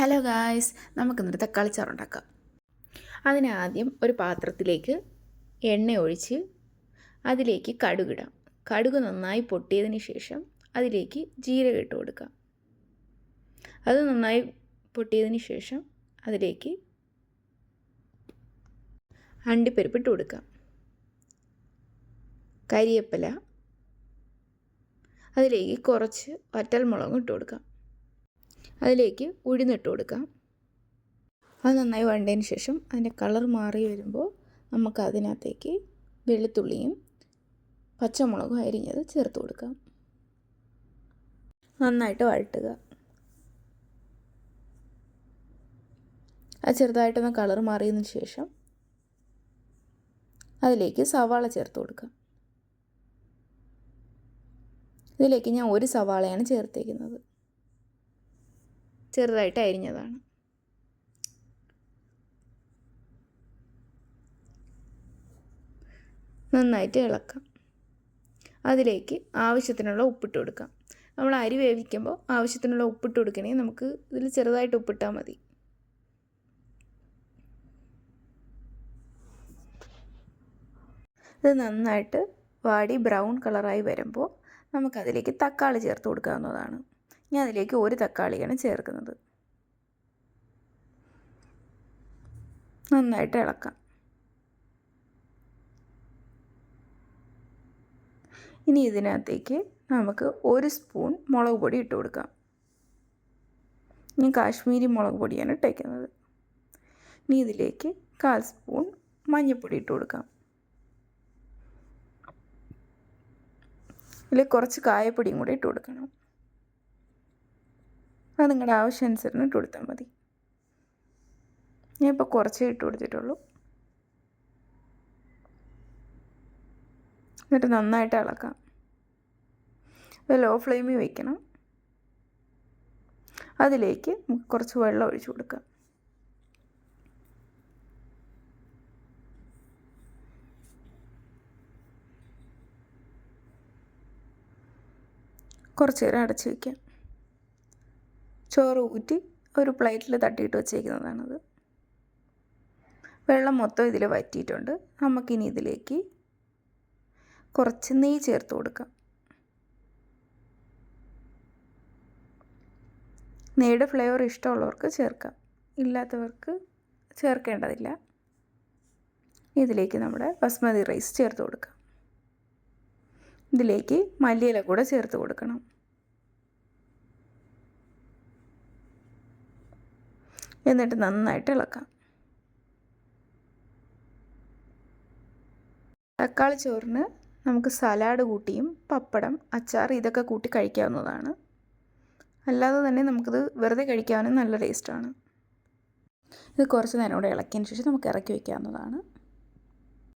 Hello guys നമുക്കിന്നൊരു തക്കാളി ചോറ് ഉണ്ടാക്കാം. അതിനാദ്യം ഒരു പാത്രത്തിലേക്ക് എണ്ണ ഒഴിച്ച് അതിലേക്ക് കടുകിടാം. കടുക് നന്നായി പൊട്ടിയതിന് ശേഷം അതിലേക്ക് ജീരകം ഇട്ട് കൊടുക്കാം. അത് നന്നായി പൊട്ടിയതിന് ശേഷം അതിലേക്ക് അണ്ടിപ്പരിപ്പ് ഇട്ട് കൊടുക്കാം. കരിയപ്പല. അതിലേക്ക് കുറച്ച് വറ്റൽമുളകും ഇട്ട് കൊടുക്കാം. അതിലേക്ക് ഉഴുന്നിട്ട് കൊടുക്കാം അത് നന്നായി വണ്ടതിന് ശേഷം അതിന്റെ കളർ മാറി വരുമ്പോൾ നമുക്ക് അതിനകത്തേക്ക് വെളുത്തുള്ളിയും പച്ചമുളകും അരിഞ്ഞത് ചേർത്ത് കൊടുക്കാം നന്നായിട്ട് വഴട്ടുക. അത് ചെറുതായിട്ടൊന്ന് കളർ മാറിയതിന് ശേഷം അതിലേക്ക് സവാള ചേർത്ത് കൊടുക്കാം ഇതിലേക്ക് ഞാൻ ഒരു സവാളയാണ് ചേർത്തേക്കുന്നത്. ചെറുതായിട്ട് അരിഞ്ഞതാണ്. നന്നായിട്ട് ഇളക്കാം. അതിലേക്ക് ആവശ്യത്തിനുള്ള ഉപ്പിട്ട് കൊടുക്കാം. നമ്മൾ അരി വേവിക്കുമ്പോൾ ആവശ്യത്തിനുള്ള ഉപ്പിട്ട് കൊടുക്കണേ നമുക്ക് ഇതിൽ ചെറുതായിട്ട് ഉപ്പിട്ടാൽ മതി. ഇത് നന്നായിട്ട് വാടി ബ്രൗൺ കളറായി വരുമ്പോൾ നമുക്കതിലേക്ക് തക്കാളി ചേർത്ത് കൊടുക്കാവുന്നതാണ്. ഞാൻ അതിലേക്ക് ഒരു തക്കാളിയാണ് ചേർക്കുന്നത്. നന്നായിട്ട് ഇളക്കാം. ഇനി ഇതിനകത്തേക്ക് നമുക്ക് ഒരു സ്പൂൺ മുളക് പൊടി ഇട്ട് കൊടുക്കാം. ഞാൻ കാശ്മീരി മുളക് പൊടിയാണ് ഇട്ടേക്കുന്നത്. ഇനി ഇതിലേക്ക് കാൽ സ്പൂൺ മഞ്ഞൾപ്പൊടി ഇട്ട് കൊടുക്കാം. ഇതിൽ കുറച്ച് കായപ്പൊടിയും കൂടി ഇട്ട് കൊടുക്കണം. അത് നിങ്ങളുടെ ആവശ്യം അനുസരിച്ച് ഇട്ട് കൊടുത്താൽ മതി. ഞാൻ ഇപ്പോൾ കുറച്ചേ ഇട്ട് കൊടുത്തിട്ടുള്ളൂ. എന്നിട്ട് നന്നായിട്ട് ഇളക്കാം അത് ലോ ഫ്ലെയിമിൽ വയ്ക്കണം അതിലേക്ക് നമുക്ക് കുറച്ച് വെള്ളം ഒഴിച്ചു കൊടുക്കാം. കുറച്ച് നേരം അടച്ചു വയ്ക്കാം ചോറ് ഊറ്റി ഒരു പ്ലേറ്റിൽ തട്ടിയിട്ട് വച്ചേക്കുന്നതാണത്. വെള്ളം മൊത്തം ഇതിൽ വറ്റിയിട്ടുണ്ട്. നമുക്കിനി ഇതിലേക്ക് കുറച്ച് നെയ്യ് ചേർത്ത് കൊടുക്കാം. നെയ്യുടെ ഫ്ലേവർ ഇഷ്ടമുള്ളവർക്ക് ചേർക്കാം. ഇല്ലാത്തവർക്ക് ചേർക്കേണ്ടതില്ല. ഇതിലേക്ക് നമ്മുടെ ബസ്മതി റൈസ് ചേർത്ത് കൊടുക്കാം. ഇതിലേക്ക് മല്ലിയില കൂടെ ചേർത്ത് കൊടുക്കണം. എന്നിട്ട് നന്നായിട്ട് ഇളക്കാം. തക്കാളി ചോറിന് നമുക്ക് സലാഡ് കൂട്ടിയും പപ്പടം അച്ചാർ ഇതൊക്കെ കൂട്ടി കഴിക്കാവുന്നതാണ്. അല്ലാതെ തന്നെ നമുക്കിത് വെറുതെ കഴിക്കാനും നല്ല ടേസ്റ്റാണ്. ഇത് കുറച്ച് നേരം കൂടെ ഇളക്കിയതിന് ശേഷം നമുക്ക് ഇറക്കി വയ്ക്കാവുന്നതാണ്